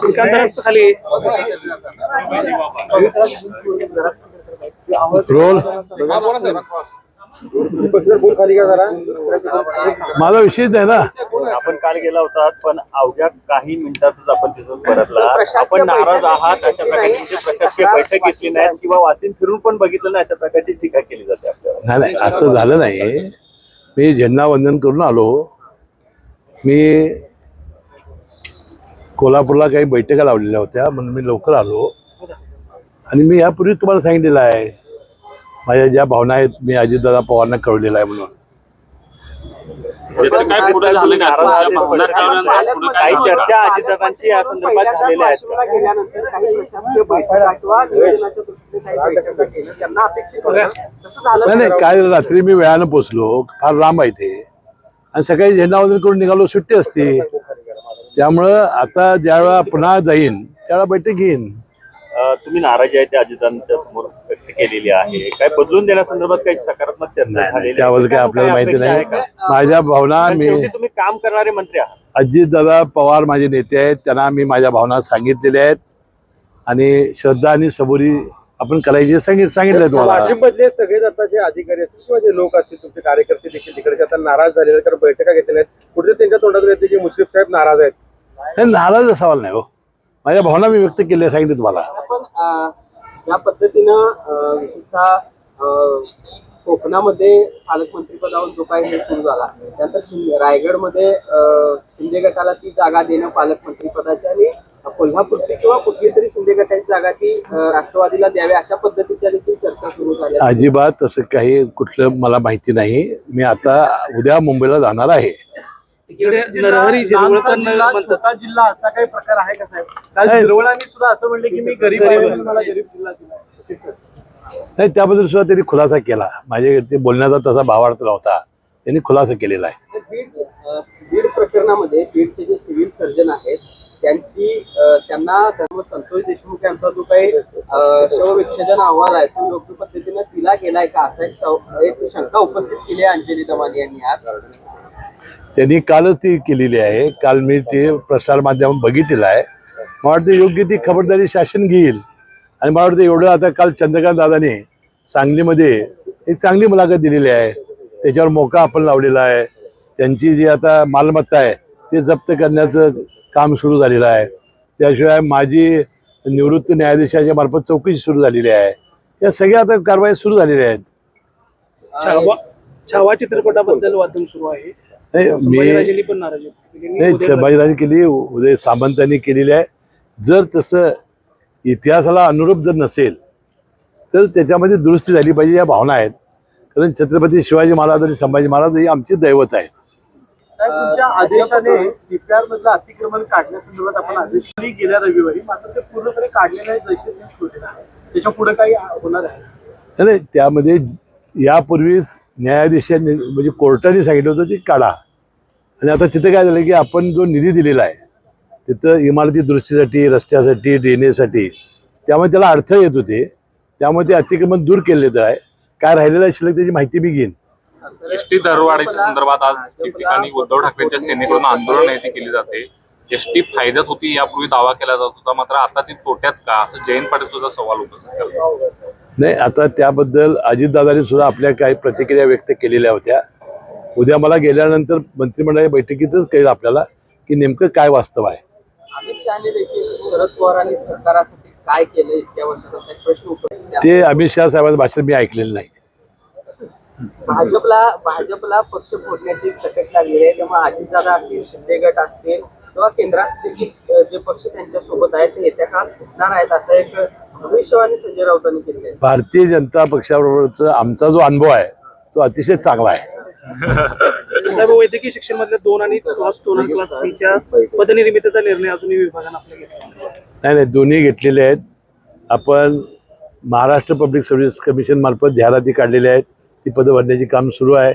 सिकंदरच खाली रोल. माझा विषयच नाही ना. आपण काल गेला होता पण अवघ्या काही मिनिटातच आपण तिथून परतला. आपण नाराज आहात अशा प्रकारची म्हणजे प्रशासकीय बैठक घेतली नाही किंवा वासिम फिरून पण बघितलं नाही अशा प्रकारची टीका केली जाते आपल्यावर. नाही नाही असं झालं नाही. मी झेंडा वंदन करून आलो. मी कोल्हापूरला काही बैठका लावलेल्या होत्या म्हणून मी लवकर आलो. आणि मी यापूर्वी तुम्हाला सांगितलेलं आहे माझ्या ज्या भावना आहेत मी अजितदादा पवारांना कळवलेलं आहे म्हणून. काही? चर्चा अजितदादांची या संदर्भात झालेल्या आहेत. नाही नाही काल रात्री मी वेळानं पोचलो फार लांब आहे ते. आणि सकाळी झेंडा वंदन करून निघालो सुट्टी असते. त्यामुळं आता ज्यावेळा पुन्हा जाईन त्यावेळा बैठक घेईन. अं, तुम्ही नाराजी आहे त्या अजितदादांच्या समोर व्यक्त केलेली आहे. काय बदलून देण्यासंदर्भात काही सकारात्मक चर्चा नाही? त्याबद्दल काय आपल्याला माहिती अपेक्षा आहे नाही का? माझ्या भावना कारण मी शेवटी तुम्ही काम करणारे मंत्री आहात. अजितदादा पवार माझे नेते आहेत त्यांना मी माझ्या भावना सांगितलेल्या आहेत. आणि श्रद्धा आणि सबुरी आपण करायचे सांगित सांगितलंय तुम्हाला. वाशिम मधले सगळे आता जे अधिकारी असतील किंवा जे लोक असतील तुमचे कार्यकर्ते देखील तिकडचे आता नाराज झालेले आहेत, कारण बैठका घेतलेल्या आहेत. कुठे त्यांच्या तोंडातून येते की मुश्रीफ साहेब नाराज आहेत. हे नाराज सवाल नाही हो. माझ्या भावना मी व्यक्त केल्या सांगितलं तुम्हाला. पण ज्या पद्धतीनं विशेषतः कोकणामध्ये पालकमंत्रीपदावर जो काही हे सुरू झाला त्यानंतर शिंदे रायगडमध्ये शिंदे गटाला ती जागा देणं पालकमंत्रीपदाची आणि कोल्हापूरची किंवा कुठली तरी शिंदे गटाची जागा ती राष्ट्रवादीला द्यावी अशा पद्धतीच्या देखील चर्चा सुरू झाल्या अजिबात तसं काही कुठलं मला माहिती नाही. मी आता उद्या मुंबईला जाणार आहे. इकडे नरहरी झिरवळ पण म्हणतात. छोटा जिल्हा असा काही प्रकार आहे का साहेब? काल नाही. सुद्धा असं म्हणले की मी गरीब आहे. म्हणून मला गरीब जिल्हा दिला. नाही त्याबद्दल सुद्धा त्यांनी खुलासा केला. माझे ते बोलण्याचा तसा भावार्थ नव्हता. त्यांनी खुलासा केलेला आहे. बीड अ, बीड प्रकरणामध्ये बीडचे जे सिव्हिल सर्जन आहेत त्यांची अ, त्यांना धर्म संतोष देशमुख यांचा जो काही अ, शवविच्छेदन अहवाल आहे तो योग्य पद्धतीने दिला गेलाय का? असा एक सव- एक शंका उपस्थित केली आहे अंजली दमानी यांनी आज. त्यांनी कालच ती केलेली आहे. काल मी ते प्रसारमाध्यम बघितलेलं आहे. मला वाटतं योग्य ती खबरदारी शासन घेईल. आणि मला वाटतं एवढं आता काल चंद्रकांत दादाने सांगलीमध्ये एक चांगली मुलाखत दिलेली आहे. त्याच्यावर मोका आपण लावलेला आहे. त्यांची जी आता मालमत्ता आहे ते जप्त करण्याचं काम सुरू झालेलं आहे. त्याशिवाय माझी निवृत्त न्यायाधीशाच्या मार्फत चौकशी सुरू झालेली आहे. या सगळ्या आता कारवाई सुरू झालेल्या आहेत. छावा छावा चित्रपटाबद्दल वादन सुरू आहे. नाही, मी संभाजीराजेंनी पण नाराजी व्यक्त केली. नाही उदय संभाजीराजे केली उदय सामंतांनी केलेली आहे. जर तसं इतिहासाला अनुरूप जर नसेल तर त्याच्यामध्ये दुरुस्ती झाली पाहिजे या भावना आहेत. कारण छत्रपती शिवाजी महाराज आणि संभाजी महाराज ही आमची दैवत आहेत. साहेब तुमच्या आदेशाने सीपीआर मधलं अतिक्रमण काढण्यासंदर्भात आपण आदेश दिले गेल्या रविवारी. मात्र ते पूर्णपणे काढले नाही जैसे ते ठेवलेलं आहे त्याच्या पुढे काही होणार आहे? नाही, नाही त्यामध्ये यापूर्वीच न्यायाधीशांनी म्हणजे कोर्टाने सांगितलं होतं ते काढा. आणि आता तिथं काय झालं की आपण जो निधी दिलेला आहे तिथं इमारती दुरुस्तीसाठी रस्त्यासाठी ड्रेनेजसाठी त्यामुळे त्याला अडथळे येत होते. त्यामुळे ते अतिक्रमण दूर केले तर आहे. काय राहिलेलं आहे शिल्लक त्याची माहिती मी घेईन. एसटी दरवाढीच्या संदर्भात आज ठिकठिकाणी उद्धव ठाकरेंच्या सेनेकडून आंदोलन आहे केली जाते. एसटी फायद्यात होती यापूर्वी दावा केला जात होता मात्र आता ती तोट्यात का? असं जयंत पाटील सुद्धा सवाल उपस्थित करतात. नाही आता त्याबद्दल अजितदादांनी सुद्धा आपल्या काही प्रतिक्रिया व्यक्त केलेल्या होत्या. उद्या मला गेल्यानंतर मंत्रिमंडळाच्या बैठकीतच कळेल आपल्याला की नेमकं काय वास्तव आहे. शरद पवारांनी सरकारासाठी काय केलं इतक्या प्रश्न. ते अमित शहा साहेबांचं भाषण मी ऐकलेलं नाही. भाजपला भाजपला पक्ष फोडण्याची चटक लागली आहे. तेव्हा अजितदादा असतील शिंदे गट असतील किंवा केंद्रात जे पक्ष त्यांच्यासोबत आहेत ते येत्या काळात फुटणार आहेत असा एक भविष्यवाणी संजय राऊतांनी केली आहे. भारतीय जनता पक्षाबरोबरचा आमचा जो अनुभव आहे तो अतिशय चांगला आहे. साहेब वैद्यकीय शिक्षण मधल्या दोन आणि क्लास दोन आणि क्लास थ्रीच्या पदनिर्मितीचा निर्णय अजूनही विभागानं आपल्या घेतला नाही. नाही नाही दोन्ही घेतलेले आहेत. आपण महाराष्ट्र पब्लिक सर्व्हिस कमिशन मार्फत जाहिराती काढलेल्या आहेत. ती पदं भरण्याची काम सुरू आहे.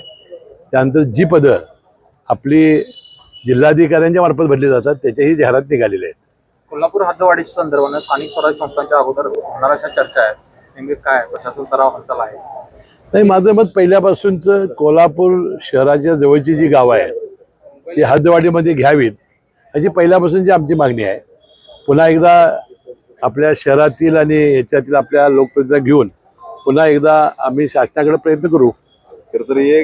त्यानंतर जी पदं आपली जिल्हाधिकाऱ्यांच्या मार्फत भरली जातात त्याच्याही जाहिरात निघालेल्या आहेत. कोल्हापूर हद्दवाढीच्या संदर्भाने स्थानिक स्वराज्य संस्थांच्या अगोदर होणार अशा चर्चा आहेत. नेमके काय प्रशासन सराव हालचाल आहे. नाही माझं मत पहिल्यापासूनच कोल्हापूर शहराच्या जवळची जी गावं आहेत ती हद्दवाढीमध्ये घ्यावीत अशी पहिल्यापासूनची आमची मागणी आहे. पुन्हा एकदा आपल्या शहरातील आणि याच्यातील आपल्या लोकप्रतिनिधी घेऊन पुन्हा एकदा आम्ही शासनाकडे प्रयत्न करू. हे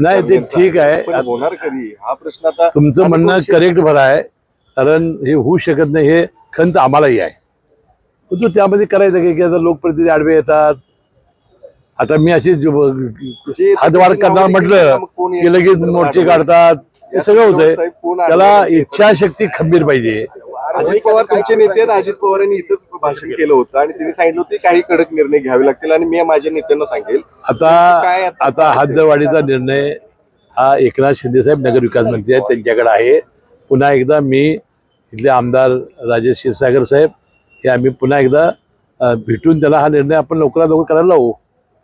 नाही, ते ठीक आहे. होणार कधी? हा प्रश्न आता तुमचं म्हणणं करू करेक्ट भर आहे. कारण हे होऊ शकत नाही हे खंत आम्हालाही आहे. पण तू त्यामध्ये करायचं की की आता लोकप्रतिनिधी आडवे येतात. आता मी अशी हातवार करणार म्हटलं की लगेच मोर्चे काढतात. हे सगळं होतंय. त्याला? इच्छाशक्ती खंबीर पाहिजे. अजित पवार तुमचे नेते अजित पवारांनी इथंच भाषण केलं होतं आणि त्यांनी सांगितलं होतं काही कडक निर्णय घ्यावे लागतील आणि मी माझ्या नेत्यांना सांगेल. आता काय आता- हद्दवाढीचा निर्णय हा एकनाथ शिंदे साहेब नगरविकास मंत्री आहेत त्यांच्याकडे आहे. पुन्हा एकदा मी इथले आमदार राजेश क्षीरसागर साहेब हे आम्ही पुन्हा एकदा भेटून त्याला हा निर्णय आपण लवकरात लवकर करायला लावू.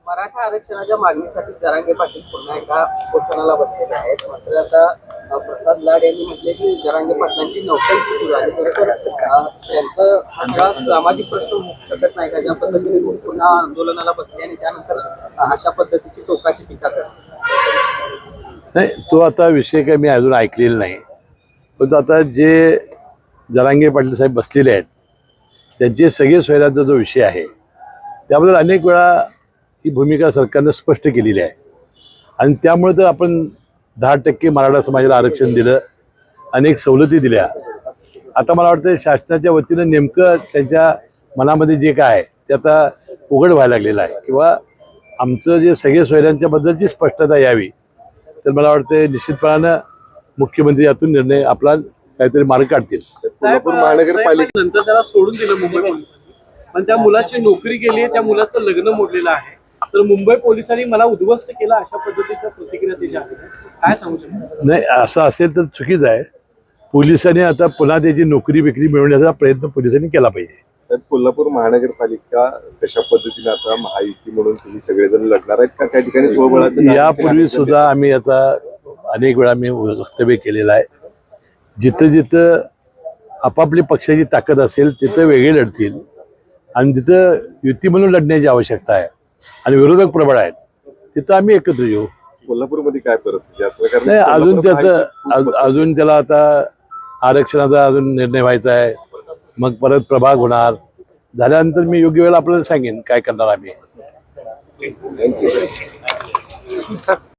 मराठा आरक्षणाच्या मागणीसाठी जरांगे पाटील पुन्हा एका उपोषणाला बसलेले आहेत. मात्र आता प्रसाद लाड यांनी म्हटले की जरांगे पाटलांची नौकरी सुरू झाली तर त्यांचं हा सामाजिक प्रश्न होऊ शकत नाही का? ज्या पद्धतीने पुन्हा आंदोलनाला बसले आणि त्यानंतर अशा पद्धतीची टोकाची टीका करतात. नाही तो आता विषय काही मी अजून ऐकलेला नाही. पण आता जे जरांगे पाटील साहेब बसलेले आहेत त्यांचे सगळे सोयऱ्याचा जो विषय आहे त्याबद्दल अनेक वेळा ही भूमिका सरकारनं स्पष्ट केलेली आहे. आणि त्यामुळे तर आपण दहा टक्के मराठा समाजाला आरक्षण दिलं अनेक सवलती दिल्या. आता मला वाटतं शासनाच्या वतीनं नेमकं त्यांच्या मनामध्ये जे काय आहे ते आता उघड व्हायला लागलेलं आहे. किंवा आमचं जे सगळे सोयऱ्यांच्याबद्दलची स्पष्टता यावी तर मला वाटतं निश्चितपणानं मुख्यमंत्री यातून निर्णय आपला काहीतरी मार्ग काढतील. कोल्हापूर महानगरपालिका नंतर त्याला सोडून दिलं मुंबई पोलिसांनी. पण त्या मुलाची नोकरी गेली आहे त्या मुलाचं लग्न मोडलेलं आहे. तर मुंबई पोलिसांनी मला उद्ध्वस्त केला अशा पद्धतीच्या प्रतिक्रिया त्याच्या आहेत. काय सांगू शकतो? नाही असं असेल तर चुकीचं आहे. पोलिसांनी आता पुन्हा त्याची नोकरी बिक्री मिळवण्याचा प्रयत्न पोलिसांनी केला पाहिजे. साहेब, कोल्हापूर महानगरपालिका कशा पद्धतीने आता महायुती म्हणून तुम्ही सगळेजण लढणार आहेत का? त्या ठिकाणी स्वबळाचं यापूर्वी सुद्धा आम्ही आता अनेक वेळा मी वक्तव्य केलेलं आहे. जिथं जिथं आपापली पक्षाची ताकद असेल तिथं वेगळे लढतील. आणि जिथं युती म्हणून लढण्याची आवश्यकता आहे आणि विरोधक प्रबळ आहेत तिथं आम्ही एकत्र येऊ. कोल्हापूरमध्ये काय परिस्थिती नाही अजून त्याचं अजून त्याला आता आरक्षणाचा अजून निर्णय व्हायचा आहे. मग परत प्रभाग होणार. झाल्यानंतर मी योग्य वेळेला आपल्याला सांगेन काय करणार आम्ही.